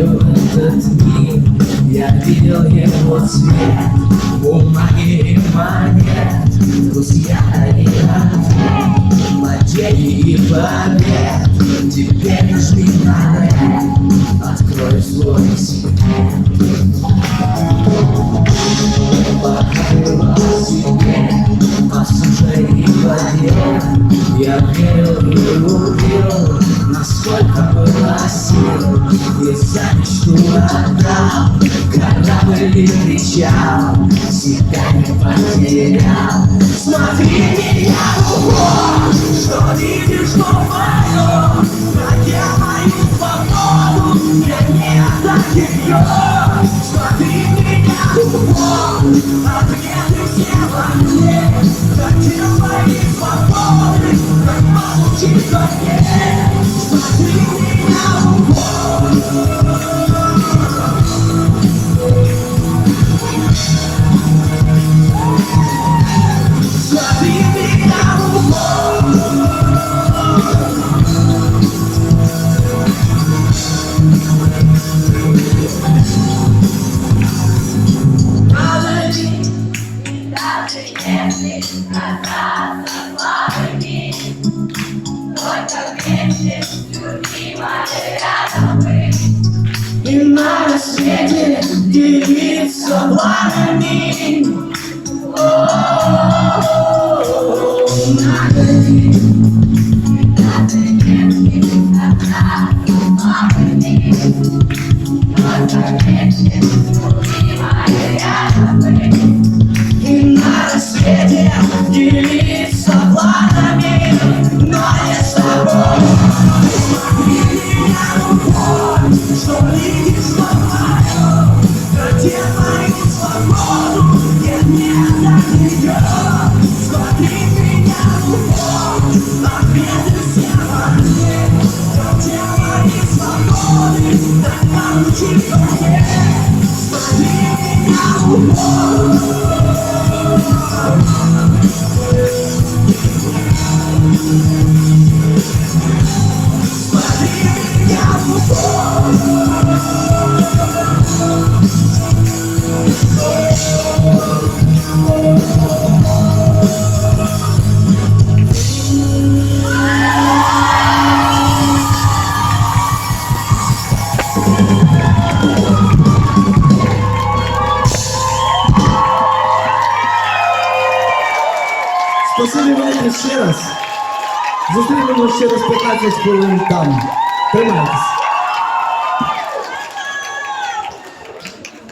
люблю этот мир Я видел его цвет Бумаги и монет Друзья и враги Потери и побед Теперь жди на Открой свой секрет Покрыла себе Послушай и поверь Я верил и любил, Насколько было сил. За мечту отдал Корабль и кричал Себя не потерял Смотри меня в упор Что видишь, что мое Где мою свободу Нет, нет, ее Смотри меня в упор Ответы все во мне Где мои свободы Как получить во мне и на рассвете делиться планами. О-о-о, надо ли Даже если казаться слабыми, Только вместе, любимая, рядом мы. И на рассвете делиться планами, но не с тобой. Меня в упор, что что мое. Где мою свободу, нет, нет, нее. Смотри меня в упор, ответы все во мне. Где мои свободы, так получи мне. Смотри меня в упор. Спасибі велике ще раз. Зустрінемося через 15 хвилин там. Тримайтесь.